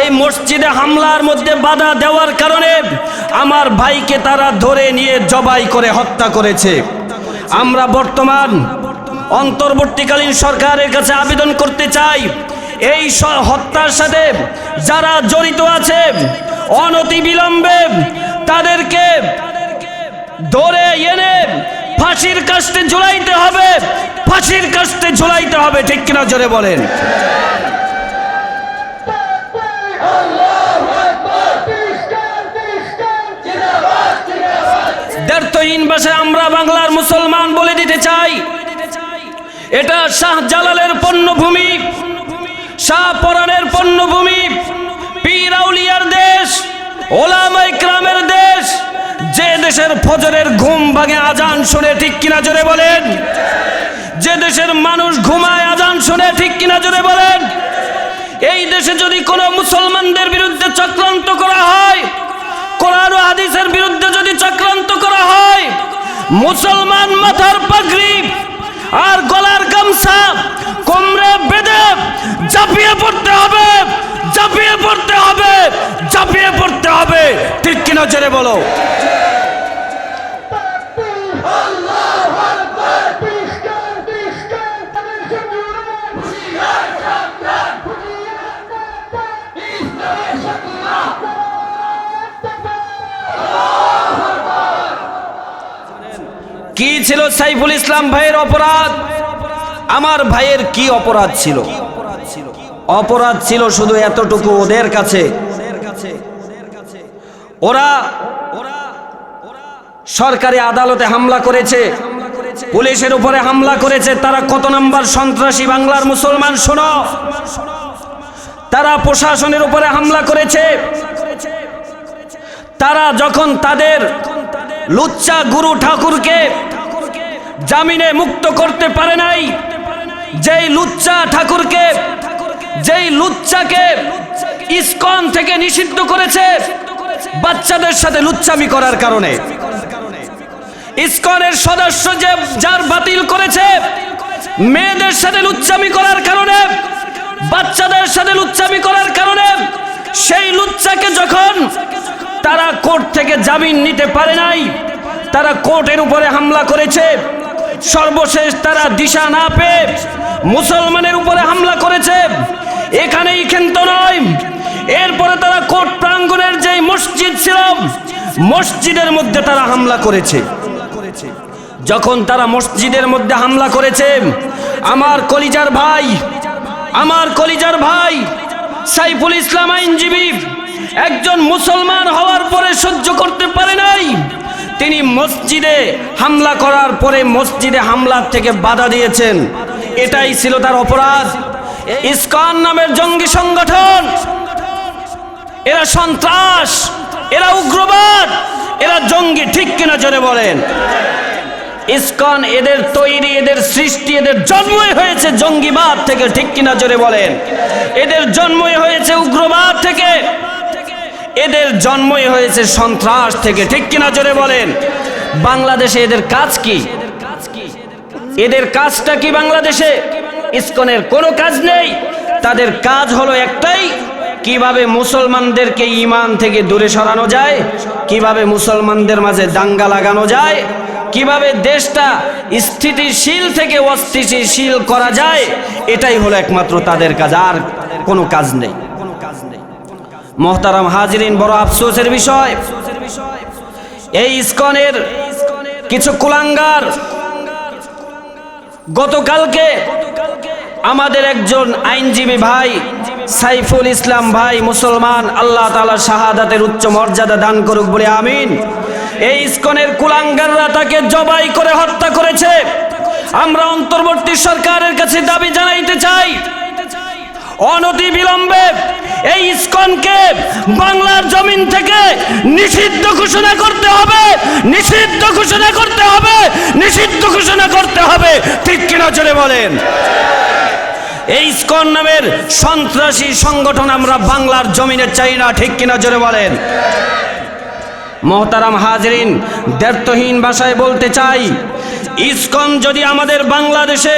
এই মসজিদে হামলার মধ্যে বাধা দেওয়ার কারণে আমার ভাইকে তারা ধরে নিয়ে জবাই করে হত্যা করেছে। আমরা বর্তমান অন্তর্বর্তীকালীন সরকারের কাছে আবেদন করতে চাই, এই হত্যার সাথে যারা জড়িত আছে অনতি বিলম্বে তাদেরকে ধরে এনে ফাঁসির কাস্তে ঝুলাইতে হবে। ফাঁসির কাস্তে ঝুলাইতে হবে, ঠিক কিনা জোরে বলেন। দ্ব্যর্থহীন ভাষায় আমরা বাংলার মুসলমান বলে দিতে চাই। এটা শাহ জালালের পণ্যভূমি, শাহ পরাণের পণ্যভূমি, পীর আউলিয়ার দেশ ওলামাই ক্রামের দেশ, যে দেশের ফজরের ঘুম ভাঙে আজান শুনে ঠিক কিনা জোরে বলেন। যে দেশের মানুষ ঘুমায় আজান শুনে ঠিক কিনা জোরে বলেন। এই দেশে যদি কোনো মুসলমানদের বিরুদ্ধে চক্রান্ত করা হয়, কোরআন ও হাদিসের বিরুদ্ধে যদি চক্রান্ত করা হয়, মুসলমান মাথার পাগড়ি আর গলার গামছা কোমরে বেঁধে ঝাঁপিয়ে পড়তে হবে, ঝাঁপিয়ে পড়তে হবে, ঝাঁপিয়ে পড়তে হবে। ঠিক কিনা জোরে বলো? সাইফুল ইসলাম ভাইয়ের অপরাধ। আমার ভাইয়ের কি অপরাধ ছিল? অপরাধ ছিল শুধু এতটুকু ওদের কাছে। ওরা সরকারি আদালতে হামলা করেছে, পুলিশের উপরে হামলা করেছে, তারা কত নাম্বার সন্ত্রাসী বাংলার মুসলমান শোনো। তারা প্রশাসনের উপরে হামলা করেছে। তারা যখন তাদের লুচ্চা গুরু ঠাকুরকে জামিনে মুক্ত করতে পারে নাই। যেই লুচ্চা ঠাকুরকে, যেই লুচ্চাকে ইসকন থেকে নিষিদ্ধ করেছে, বাচ্চাদের সাথে লুচ্চামি করার কারণে। ইসকনের সদস্য যে যার বাতিল করেছে, মেয়েদের সাথে লুচ্চামি করার কারণে, বাচ্চাদের সাথে লুচ্চামি করার কারণে, সেই লুচ্চাকে যখন তারা কোর্ট থেকে জামিন নিতে পারে নাই, তারা কোর্টের উপরে হামলা করেছে। সর্বশেষ তারা দিশা না পেয়ে মুসলমানের উপরে হামলা করেছে। এখানেই ক্ষান্ত নয়। এরপরে তারা কোর্ট প্রাঙ্গণের যে মসজিদ ছিল, মসজিদের মধ্যে তারা হামলা করেছে। যখন তারা মসজিদের মধ্যে হামলা করেছে, আমার কলিজার ভাই, আমার কলিজার ভাই সাইফুল ইসলাম আইনজীবী একজন মুসলমান হওয়ার পরে সহ্য করতে তিনি মসজিদে হামলা করার পরে মসজিদে হামলার থেকে বাধা দিয়েছেন। এটাই ছিল তার অপরাধ। ইসকন নামের জঙ্গি সংগঠন। এরা সন্ত্রাস, এরা উগ্রবাদ, এরা জঙ্গি ঠিক কিনা জোরে বলেন। ইসকন এদের তৈরি, এদের সৃষ্টি, এদের জন্মই হয়েছে জঙ্গিবাদ থেকে ঠিক কিনা জোরে বলেন। এদের জন্মই হয়েছে উগ্রবাদ থেকে। এদের জন্মই হয়েছে সন্ত্রাস থেকে। ঠিক কিনা জোরে বলেন? বাংলাদেশে এদের কাজ কি? এদের কাজটা কি বাংলাদেশে? ইসকনের কোনো কাজ নেই। তাদের কাজ হলো একটাই, কীভাবে মুসলমানদেরকে ইমান থেকে দূরে সরানো যায়, কীভাবে মুসলমানদের মাঝে দাঙ্গা লাগানো যায়, কীভাবে দেশটা স্থিতিশীল থেকে অস্থিতিশীল করা যায়, এটাই হলো একমাত্র তাদের কাজ, আর কোনো কাজ নেই। মোহতারাম হাজিরিন, বড় আফসোসের বিষয়। এই ইসকনের কিছু কুলাঙ্গার গতকালকে আমাদের একজন আইনজীবী ভাই, সাইফুল ইসলাম ভাই, মুসলমান, আল্লাহ তালা শাহাদাতের উচ্চ মর্যাদা দান করুক বলে আমিন। এই ইস্কনের কুলাঙ্গাররা তাকে জবাই করে হত্যা করেছে। আমরা অন্তর্বর্তী সরকারের কাছে দাবি জানাইতে চাই অনতি বিলম্বে এই ইস্কনকে বাংলার জমিন থেকে নিষিদ্ধ ঘোষণা করতে হবে, নিষিদ্ধ ঘোষণা করতে হবে, নিষিদ্ধ ঘোষণা করতে হবে। ঠিক কিনা চলে বলেন? এই স্কন নামের সন্ত্রাসী সংগঠন আমরা বাংলার জমিনে চাই না, ঠিক কিনা জোরে বলেন? মহতারাম হাজরিন, দ্ব্যর্থহীন ভাষায় বলতে চাই, ইসকন যদি আমাদের বাংলাদেশে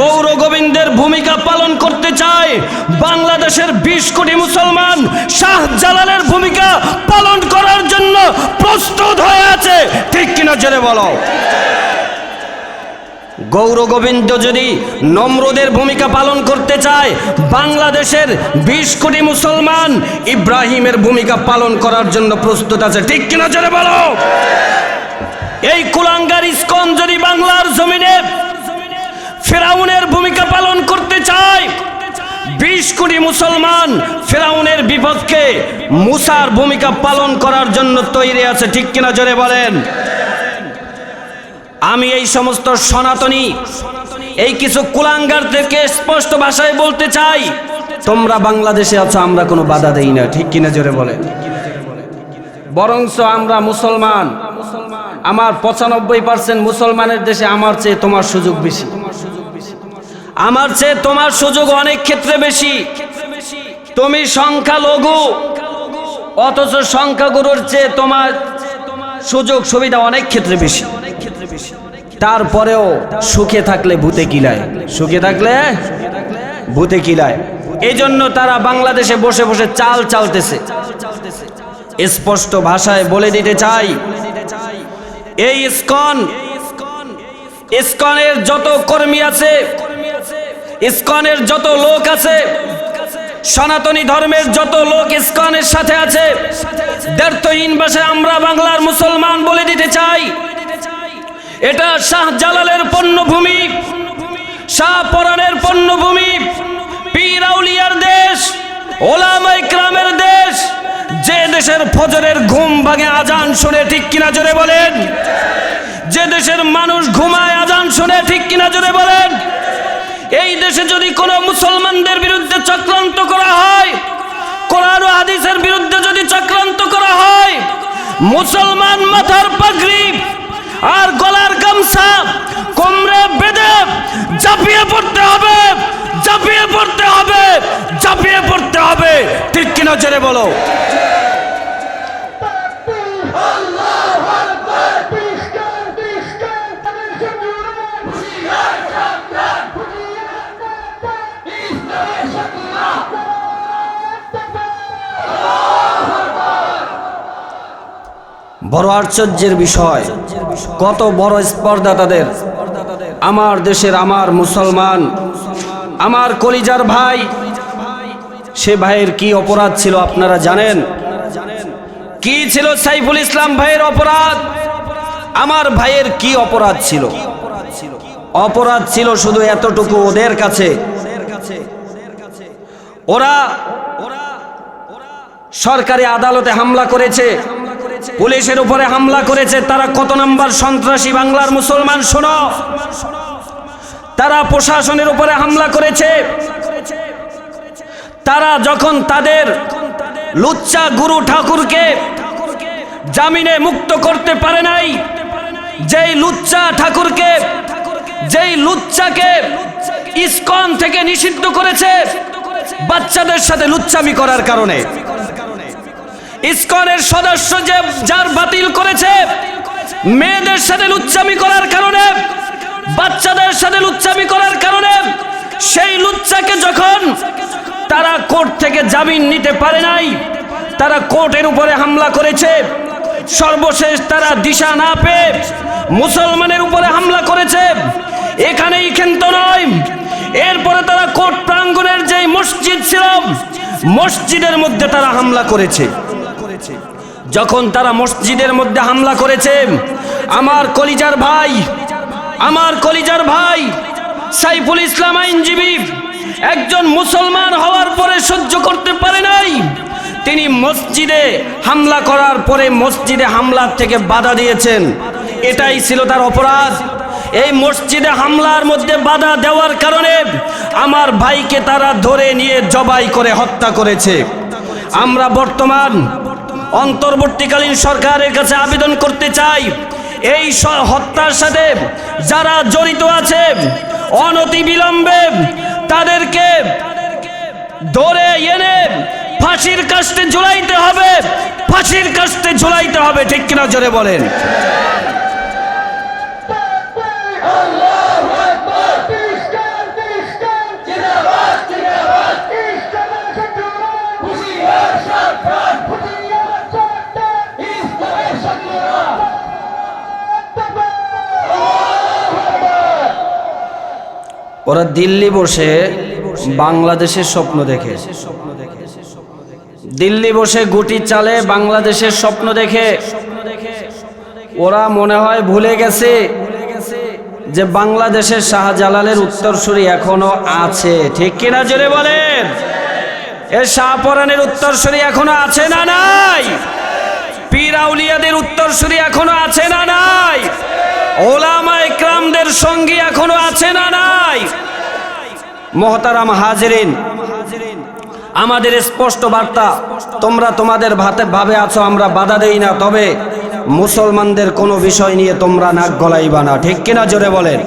গৌর গোবিন্দের ভূমিকা পালন করতে চায়, বাংলাদেশের বিশ কোটি মুসলমান শাহ জালালের ভূমিকা পালন করার জন্য প্রস্তুত হয়ে আছে, ঠিক কিনা জেনে বলো। গৌর গোবিন্দ যদি নম্রদের ভূমিকা পালন করতে চায়, বাংলাদেশের বিশ কোটি মুসলমান ইব্রাহিমের ভূমিকা পালন করার জন্য প্রস্তুত আছে। ঠিক কিনা জোরে বলো? এই কুলাঙ্গার ইস্কন যদি বাংলার জমিনে ফেরাউনের ভূমিকা পালন করতে চায়, বিশ কোটি মুসলমান ফেরাউনের বিপক্ষে মুসার ভূমিকা পালন করার জন্য তৈরি আছে। ঠিক কিনা জোরে বলেন? আমি এই সমস্ত সনাতনী, এই কিছু কুলাঙ্গারদেরকে স্পষ্ট ভাষায় বলতে চাই। তোমরা বাংলাদেশে আছো, আমরা কোনো বাধা দেই না, ঠিক কিনা জোরে বলে বরংস আমরা মুসলমান, আমার পঁচানব্বই পার্সেন্ট মুসলমানের দেশে আমার চেয়ে তোমার সুযোগ বেশি। আমার চেয়ে তোমার সুযোগ অনেক ক্ষেত্রে বেশি। তুমি সংখ্যালঘু, অথচ সংখ্যাগুরুর চেয়ে তোমার সুযোগ সুবিধা অনেক ক্ষেত্রে বেশি। তারপরেও সুখে থাকলে ভূতে কিলায়। সুখে থাকলে? ভূতে কিলায়। এই জন্য তারা বাংলাদেশে বসে বসে চাল চালতেছে। স্পষ্ট ভাষায় বলে দিতে চাই, এই ইস্কন, ইস্কনের যত কর্মী আছে, ইস্কনের যত লোক আছে, সনাতনী ধর্মের যত লোক ইস্কনের সাথে আছে দ্ব্যর্থহীন ভাষায় আমরা বাংলার মুসলমান বলে দিতে চাই। এটা শাহ জালালের পণ্যভূমি, শাহ পরাণের পণ্যভূমি, পীর আউলিয়ার দেশ ওলামাই ক্রামের দেশ। যে দেশের ফজরের ঘুম ভাঙে আজান শুনে ঠিক কিনা জোরে বলেন। যে দেশের মানুষ ঘুমায় আজান শুনে ঠিক কিনা জোরে বলেন। এই দেশে যদি কোনো মুসলমানদের বিরুদ্ধে চক্রান্ত করা হয়, কোরআন ও হাদিসের বিরুদ্ধে যদি চক্রান্ত করা হয়, মুসলমান মাথার পাগড়ি আর গলার গামছা কোমরে বেঁধে ঝাঁপিয়ে পড়তে হবে, ঝাঁপিয়ে পড়তে হবে, ঝাঁপিয়ে পড়তে হবে। ঠিক কিনা জেনে বলো? বড় আশ্চর্যের বিষয়, কত বড় স্পর্ধা তাদের। আমার দেশের আমার মুসলমান, আমার কলিজার ভাই, সে ভাইয়ের কি অপরাধ ছিল আপনারা জানেন? কি ছিল সাইফুল ইসলাম ভাইয়ের অপরাধ? আমার ভাইয়ের কি অপরাধ ছিল? অপরাধ ছিল শুধু এতটুকু ওদের কাছে। ওরা সরকারি আদালতে হামলা করেছে। পুলিশের উপরে হামলা করেছে। তারা কত নাম্বার সন্ত্রাসী বাংলার মুসলমান, শোনো। তারা প্রশাসনের উপরে হামলা করেছে। তারা যখন তাদের লুচ্চা গুরু ঠাকুরকে জামিনে মুক্ত করতে পারে নাই, যেই লুচ্চা ঠাকুরকে, যেই লুচ্চাকে ইসকন থেকে নিষিদ্ধ করেছে, বাচ্চাদের সাথে লুচ্চামি করার কারণে। ইসকনের সদস্য যে যার বাতিল করেছে, মেয়েদের সাথে লুচ্চামি করার কারণে, বাচ্চাদের সাথে লুচ্চামি করার কারণে, সেই লুচ্চাকে যখন তারা কোর্ট থেকে জামিন নিতে পারে নাই, তারা কোর্টের উপরে হামলা করেছে। সর্বশেষ তারা দিশা না পেয়ে মুসলমানের উপরে হামলা করেছে। এখানেই ক্ষেন্ত নয়। এরপরে তারা কোর্ট প্রাঙ্গণের যে মসজিদ ছিল, মসজিদের মধ্যে তারা হামলা করেছে। যখন তারা মসজিদের মধ্যে হামলা করেছে, আমার কলিজার ভাই, আমার কলিজার ভাই সাইফুল ইসলাম আইনজীবী একজন মুসলমান হওয়ার পরে সহ্য করতে পারে নাই। তিনি মসজিদে হামলা করার পরে মসজিদে হামলার থেকে বাধা দিয়েছেন। এটাই ছিল তার অপরাধ। এই মসজিদে হামলার মধ্যে বাধা দেওয়ার কারণে আমার ভাইকে তারা ধরে নিয়ে জবাই করে হত্যা করেছে। আমরা বর্তমান অন্তর্বর্তীকালীন সরকারের কাছে আবেদন করতে চাই। এই হত্যার সাথে যারা জড়িত আছে অনতি বিলম্বে তাদেরকে ধরে এনে ফাঁসির কাস্তে ঝুলাইতে হবে। ফাঁসির কাস্তে ঝুলাইতে হবে, ঠিক কিনা জোরে বলেন। ওরা দিল্লি বসে বাংলাদেশের স্বপ্ন দেখে। দিল্লি বসে গুটি চালে বাংলাদেশের স্বপ্ন দেখে। ওরা মনে হয় ভুলে গেছে যে বাংলাদেশের শাহজালালের উত্তরসূরি এখনও আছে। ঠিক কিনা জোরে বলেন? এর শাহপরানের উত্তরসূরি এখনও আছে না নাই? পীর আউলিয়াদের উত্তরসূরি এখনও আছে না নাই? ওলামা ইকরামদের সঙ্গী এখনও আছে না নাই? মহতারাম হাজরিন, আমাদের স্পষ্ট বার্তা, তোমরা তোমাদের ভাতে ভাবে আছো, আমরা বাধা দেই না, তবে মুসলমানদের কোনো বিষয় নিয়ে তোমরা নাক গলাইবা না। ঠিক কিনা জোরে বলেন?